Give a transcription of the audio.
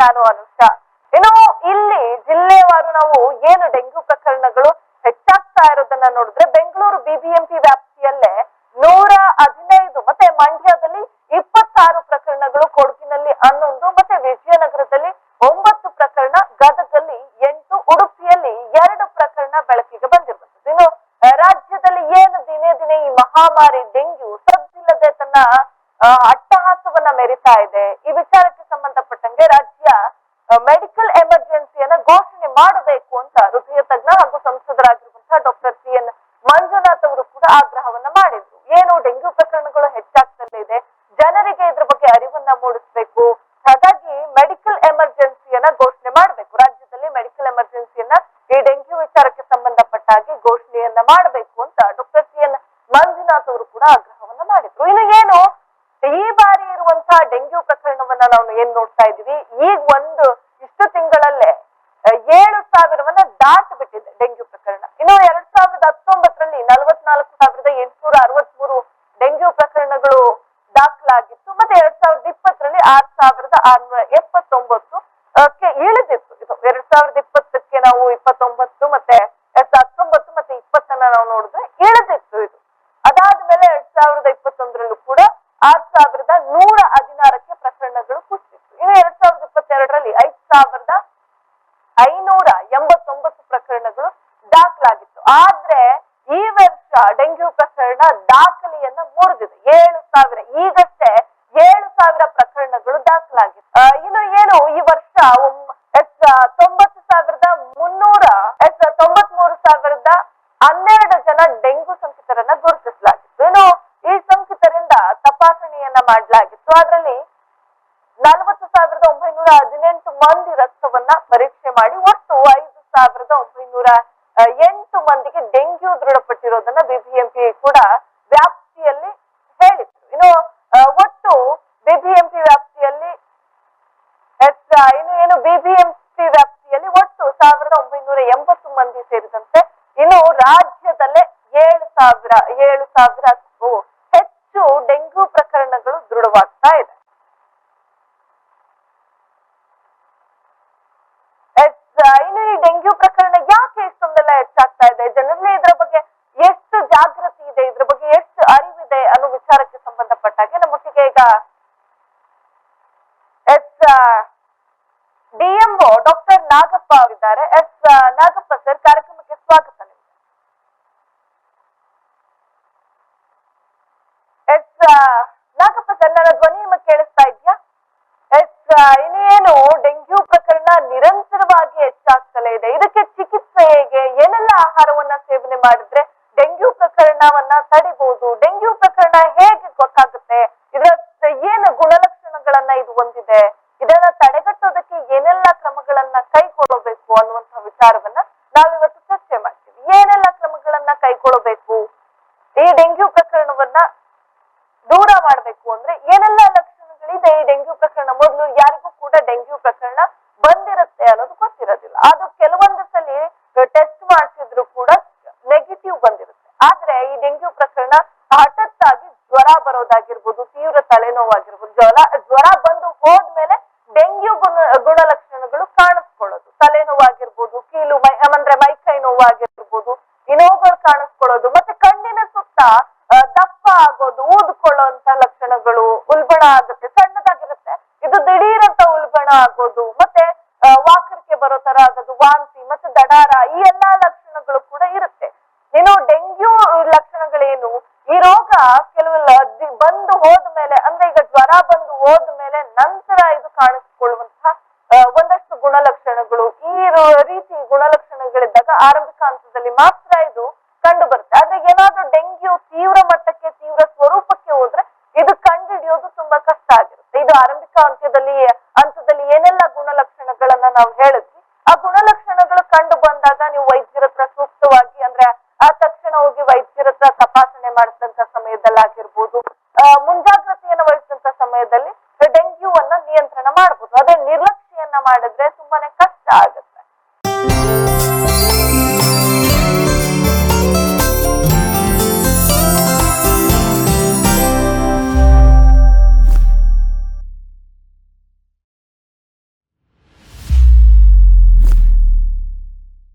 ನಾನು ಅನುಷಾ. ಇನ್ನು ಇಲ್ಲಿ ಜಿಲ್ಲೆವಾರು ನಾವು ಏನು ಡೆಂಗ್ಯೂ ಪ್ರಕರಣಗಳು ಹೆಚ್ಚಾಗ್ತಾ ಇರೋದನ್ನ ನೋಡಿದ್ರೆ ಬೆಂಗಳೂರು ಬಿಬಿಎಂಪಿ ವ್ಯಾಪ್ತಿಯಲ್ಲೇ ನೂರ ಹದಿನೈದು ಮತ್ತೆ ಮಂಡ್ಯದಲ್ಲಿ ಇಪ್ಪತ್ತಾರು ಪ್ರಕರಣಗಳು ಕೊಡಗಿನಲ್ಲಿ ಹನ್ನೊಂದು ಮತ್ತೆ ವಿಜಯನಗರದಲ್ಲಿ ಒಂಬತ್ತು ಪ್ರಕರಣ, ಗದಗಲ್ಲಿ ಎಂಟು, ಉಡುಪಿಯಲ್ಲಿ ಎರಡು ಪ್ರಕರಣ ಬೆಳಕಿಗೆ ಬಂದಿರುವಂತದ್ದು ಇನ್ನು ರಾಜ್ಯದಲ್ಲಿ ಏನು ದಿನೇ ದಿನೇ ಈ ಮಹಾಮಾರಿ ಡೆಂಗ್ಯೂ ಸದ್ದಿಲ್ಲದೆ ತನ್ನ ಅಟ್ಟಹಾಸವನ್ನ ಮೆರಿತಾ ಇದೆ. ಈ ವಿಚಾರಕ್ಕೆ ಸಂಬಂಧಪಟ್ಟಂಗೆ ರಾಜ್ಯ ಮೆಡಿಕಲ್ ಎಮರ್ಜೆನ್ಸಿಯನ್ನ ಘೋಷಣೆ ಮಾಡಬೇಕು ಅಂತ ಹೃದಯ ತಜ್ಞ ಹಾಗೂ ಸಂಸದರಾಗಿರುವಂತಹ ಡಾಕ್ಟರ್ ಸಿ ಎನ್ ಮಂಜುನಾಥ್ ಅವರು ಕೂಡ ಆಗ್ರಹವನ್ನ ಮಾಡಿದ್ರು. ಏನು ಡೆಂಗ್ಯೂ ಪ್ರಕರಣಗಳು ಹೆಚ್ಚಾಗ್ತಲೇ ಇದೆ, ಜನರಿಗೆ ಇದ್ರ ಬಗ್ಗೆ ಅರಿವನ್ನ ಮೂಡಿಸಬೇಕು. ಹಾಗಾಗಿ ಮೆಡಿಕಲ್ ಎಮರ್ಜೆನ್ಸಿಯನ್ನ ಘೋಷಣೆ ಮಾಡಬೇಕು. ರಾಜ್ಯದಲ್ಲಿ ಮೆಡಿಕಲ್ ಎಮರ್ಜೆನ್ಸಿಯನ್ನ ಈ ಡೆಂಗ್ಯೂ ವಿಚಾರಕ್ಕೆ ಸಂಬಂಧಪಟ್ಟ ಹಾಗೆ ಘೋಷಣೆಯನ್ನ ಮಾಡಬೇಕು ಅಂತ ಡಾಕ್ಟರ್ ಸಿ ಎನ್ ಮಂಜುನಾಥ್ ಅವರು ಕೂಡ ಆಗ್ರಹವನ್ನ ಮಾಡಿದ್ರು. ಇನ್ನು ಏನು, ಈ ಬಾರಿ ಇರುವಂತಹ ಡೆಂಗ್ಯೂ ಪ್ರಕರಣವನ್ನ ನಾವು ಏನ್ ನೋಡ್ತಾ ಇದೀವಿ ಈಗ ಒಂದು ಇಷ್ಟು ತಿಂಗಳಲ್ಲೇ ಏಳು ಸಾವಿರವನ್ನ ದಾಟಿ ಬಿಟ್ಟಿದೆ ಡೆಂಗ್ಯೂ ಪ್ರಕರಣ. ಇನ್ನು ಎರಡ್ ಸಾವಿರದ ಹತ್ತೊಂಬತ್ತರಲ್ಲಿ ನಲವತ್ನಾಲ್ಕು ಸಾವಿರದ ಎಂಟುನೂರ ಅರವತ್ಮೂರು ಡೆಂಗ್ಯೂ ಪ್ರಕರಣಗಳು ದಾಖಲಾಗಿತ್ತು. ಮತ್ತೆ ಎರಡ್ ಸಾವಿರದ ಇಪ್ಪತ್ತರಲ್ಲಿ ಆರ್ ಸಾವಿರದ ಆರ್ನೂರ ಎಪ್ಪತ್ತೊಂಬತ್ತು ಇಳಿದಿತ್ತು. ಇದು ಎರಡ್ ಸಾವಿರದ ಇಪ್ಪತ್ತಕ್ಕೆ ನಾವು ಇಪ್ಪತ್ತೊಂಬತ್ತು ಮತ್ತೆ, ಎರಡ್ ಸಾವಿರದ ಹತ್ತೊಂಬತ್ತು ಮತ್ತೆ ಇಪ್ಪತ್ತನ್ನ ನಾವು ನೋಡಿದ್ರೆ ಇಳಿದಿತ್ತು ಇದು. ಅದಾದ್ಮೇಲೆ ಎರಡ್ ಸಾವಿರದ ಇಪ್ಪತ್ತೊಂದರಲ್ಲೂ ಕೂಡ ಆರ್ ಸಾವಿರದ ನೂರ ಹದಿನಾರಕ್ಕೆ ಪ್ರಕರಣಗಳು ಕುಸಿತು ಇನ್ನು ಎರಡ್ ಸಾವಿರದ ಇಪ್ಪತ್ತೆರಡರಲ್ಲಿ ಐದ್ ಸಾವಿರದ ಐನೂರ ಎಂಬತ್ತೊಂಬತ್ತು ಪ್ರಕರಣಗಳು ದಾಖಲಾಗಿತ್ತು ಆದ್ರೆ ಈ ವರ್ಷ ಡೆಂಗ್ಯೂ ಪ್ರಕರಣ ದಾಖಲೆಯನ್ನ ಮುರಿದಿದೆ ಏಳು ಸಾವಿರ, ಈಗಷ್ಟೇ ಏಳು ಸಾವಿರ ಪ್ರಕರಣಗಳು ದಾಖಲಾಗಿದೆ ಇನ್ನು ಏನು, ಈ ವರ್ಷ ತೊಂಬತ್ತು ಸಾವಿರದ ಮುನ್ನೂರ ತೊಂಬತ್ ಮೂರು ಸಾವಿರದ ಹನ್ನೆರಡು ಜನ ಡೆಂಗು ಸಂಕಿತರನ್ನ ಗುರುತಿಸಲಾಗಿತ್ತು. ಇನ್ನು ಈ ಸಂಕಿತರಿಂದ ತಪಾಸಣೆಯನ್ನ ಮಾಡಲಾಗಿತ್ತು. ಅದರಲ್ಲಿ ನಲವತ್ತು ಸಾವಿರದ ಒಂಬೈನೂರ ಹದಿನೆಂಟು ಮಂದಿ ರಕ್ತವನ್ನ ಪರೀಕ್ಷೆ ಮಾಡಿ, ಒಟ್ಟು ಐದು ಸಾವಿರದ ಒಂಬೈನೂರ ಎಂಟು ಮಂದಿಗೆ ಡೆಂಗ್ಯೂ ದೃಢಪಟ್ಟಿರೋದನ್ನ ಬಿಬಿಎಂಪಿ ಕೂಡ ವ್ಯಾಪ್ತಿಯಲ್ಲಿ ಹೇಳಿತ್ತು ಇನ್ನು ಒಟ್ಟು ಬಿಬಿಎಂಪಿ ವ್ಯಾಪ್ತಿಯಲ್ಲಿ ಇನ್ನು ಏನು ಬಿಬಿಎಂಪಿ ವ್ಯಾಪ್ತಿಯಲ್ಲಿ ಒಟ್ಟು ಸಾವಿರದ ಒಂಬೈನೂರ ಎಂಬತ್ತು ಮಂದಿ ಸೇರಿದಂತೆ ಇನ್ನು ರಾಜ್ಯದಲ್ಲೇ ಏಳು ಸಾವಿರ, ಏಳು ಸಾವಿರಕ್ಕೂ ಹೆಚ್ಚು ಡೆಂಗ್ಯೂ ಪ್ರಕರಣಗಳು ದೃಢವಾಗ್ತಾ ಇದೆ ಎಸ್ ಇನ್ನು ಈ ಡೆಂಗ್ಯೂ ಪ್ರಕರಣ ಯಾಕೆ ಇಷ್ಟೊಂದೆಲ್ಲ ಹೆಚ್ಚಾಗ್ತಾ ಇದೆ ಜನರಲ್ಲಿ ಇದ್ರ ಬಗ್ಗೆ ಎಷ್ಟು ಜಾಗೃತಿ ಇದೆ ಇದ್ರ ಬಗ್ಗೆ ಎಷ್ಟು ಅರಿವಿದೆ ಅನ್ನೋ ವಿಚಾರಕ್ಕೆ ಸಂಬಂಧಪಟ್ಟಾಗೆ ಮುಟ್ಟಿಗೆ ಈಗ? ಎಸ್ ಡಿಎಂಒ ಡಾಕ್ಟರ್ ನಾಗಪ್ಪ ಅವರಿದ್ದಾರೆ. ಎಸ್ ನಾಗಪ್ಪ ಸರ್, ಕಾರ್ಯಕ್ರಮಕ್ಕೆ ಸ್ವಾಗತ ಎಸ್ ನಾಗಪ್ಪ ಸರ್, ನನ್ನ ಧ್ವನಿ ನಿಮಗೆ ಕೇಳಿಸ್ತಾ ಇದೆಯಾ? ಎಸ್ ಇನ್ನೇನು ಡೆಂಗ್ಯೂ ಪ್ರಕರಣ ನಿರಂತರವಾಗಿ ಹೆಚ್ಚಾಗ್ತಲೇ ಇದೆ. ಇದಕ್ಕೆ ಚಿಕಿತ್ಸೆ ಹೇಗೆ? ಏನೆಲ್ಲ ಆಹಾರವನ್ನ ಸೇವನೆ ಮಾಡಿದ್ರೆ ಡೆಂಗ್ಯೂ ಪ್ರಕರಣವನ್ನ ತಡಿಬಹುದು? ಡೆಂಗ್ಯೂ ಕೈಗೊಳ್ಳಬೇಕು ಈ ಡೆಂಗ್ಯೂ ಪ್ರಕರಣವನ್ನ ದೂರ ಮಾಡಬೇಕು ಅಂದ್ರೆ ಏನೆಲ್ಲ ಲಕ್ಷಣಗಳಿದೆ ಈ ಡೆಂಗ್ಯೂ ಪ್ರಕರಣ? ಮೊದಲು ಯಾರಿಗೂ ಕೂಡ ಡೆಂಗ್ಯೂ ಪ್ರಕರಣ ಬಂದಿರುತ್ತೆ ಅನ್ನೋದು ಗೊತ್ತಿರೋದಿಲ್ಲ. ಅದು ಕೆಲವೊಂದು ಸಲ ಟೆಸ್ಟ್ ಮಾಡಿಸಿದ್ರು ಕೂಡ ನೆಗೆಟಿವ್ ಬಂದಿರುತ್ತೆ. ಆದ್ರೆ ಈ ಡೆಂಗ್ಯೂ ಪ್ರಕರಣ ಹಠತ್ತಾಗಿ ಜ್ವರ ಬರೋದಾಗಿರ್ಬೋದು, ತೀವ್ರ ತಲೆನೋವಾಗಿರ್ಬೋದು, ಜ್ವರ ಜ್ವರ ಬಂದು ಹೋದ್ಮೇಲೆ ಡೆಂಗ್ಯೂ ಗುಣ, ಗುಣಲಕ್ಷಣಗಳು ಕಾಣಿಸ್ಕೊಳ್ಳೋದು. ತಲೆನೋವಾಗಿರ್ಬೋದು, ಕೀಲು ಮೈ, ಅಂದ್ರೆ ಮೈಕೈ ನೋವಾಗಿರ್ಬೋದು ಈ ನೋವುಗಳು ಕಾಣಿಸ್ಕೊಳ್ಳೋದು ಮತ್ತೆ ಕಣ್ಣಿನ ಸುತ್ತ ಆ, ದಪ್ಪ ಆಗೋದು ಊದ್ಕೊಳ್ಳುವಂತ ಲಕ್ಷಣಗಳು ಉಲ್ಬಣ ಆಗುತ್ತೆ ಸಣ್ಣದಾಗಿರುತ್ತೆ ಇದು ದಿಢೀರಂತ ಉಲ್ಬಣ ಆಗೋದು, ಮತ್ತೆ ವಾಕರಿಕೆ ಬರೋ ತರ ಆಗೋದು, ವಾಂತಿ, ಮತ್ತೆ ದಡಾರ, ಈ ಎಲ್ಲಾ ಲಕ್ಷಣಗಳು ಕೂಡ ಇರುತ್ತೆ. ಇನ್ನು ಡೆಂಗ್ಯೂ ಲಕ್ಷಣಗಳೇನು? ಈ ರೋಗ ಕೆಲವೆಲ್ಲ ಬಂದು ಬಂದು ಹೋದ್ಮೇಲೆ, ಅಂದ್ರೆ ಈಗ ಜ್ವರ ಬಂದು ಹೋದ್ಮೇಲೆ ನಂತರ ಇದು ಕಾಣಿಸಿಕೊಳ್ಳುವಂತಹ ಒಂದಷ್ಟು ಗುಣಲಕ್ಷಣಗಳು. ಈ ರೀತಿ ಗುಣಲಕ್ಷಣಗಳಿದ್ದಾಗ ಆರಂಭಿಕ ಹಂತದಲ್ಲಿ ಮಾತ್ರ ಇದು ಕಂಡು ಬರುತ್ತೆ ಆದ್ರೆ ಏನಾದ್ರೂ ಡೆಂಗ್ಯೂ ತೀವ್ರ ಮಟ್ಟಕ್ಕೆ, ತೀವ್ರ ಸ್ವರೂಪಕ್ಕೆ ಹೋದ್ರೆ ಇದು ಕಂಡು ಹಿಡಿಯೋದು ತುಂಬಾ ಕಷ್ಟ ಆಗಿರುತ್ತೆ ಇದು ಆರಂಭಿಕ ಅಂತ್ಯದಲ್ಲಿ ಹಂತದಲ್ಲಿ ಏನೆಲ್ಲ ಗುಣಲಕ್ಷಣಗಳನ್ನ ನಾವು ಹೇಳಿದ್ವಿ ಆ ಗುಣಲಕ್ಷಣಗಳು ಕಂಡು ಬಂದಾಗ ನೀವು ವೈದ್ಯರ ಹತ್ರ ಸೂಕ್ತವಾಗಿ ಅಂದ್ರೆ ಆ ತಕ್ಷಣ ಹೋಗಿ ವೈದ್ಯರ ಹತ್ರ ತಪಾಸಣೆ ಮಾಡಿದಂತ ಸಮಯದಲ್ಲಾಗಿರ್ಬೋದು ಆ, ಮುಂಜಾಗ್ರತೆಯನ್ನು ವಹಿಸಿದಂತ ಸಮಯದಲ್ಲಿ ಡೆಂಗ್ಯೂವನ್ನ ನಿಯಂತ್ರಣ ಮಾಡಬಹುದು ಅದೇ ನಿರ್ಲಕ್ಷ್ಯನ್ನ ಮಾಡಿದ್ರೆ ತುಂಬಾನೇ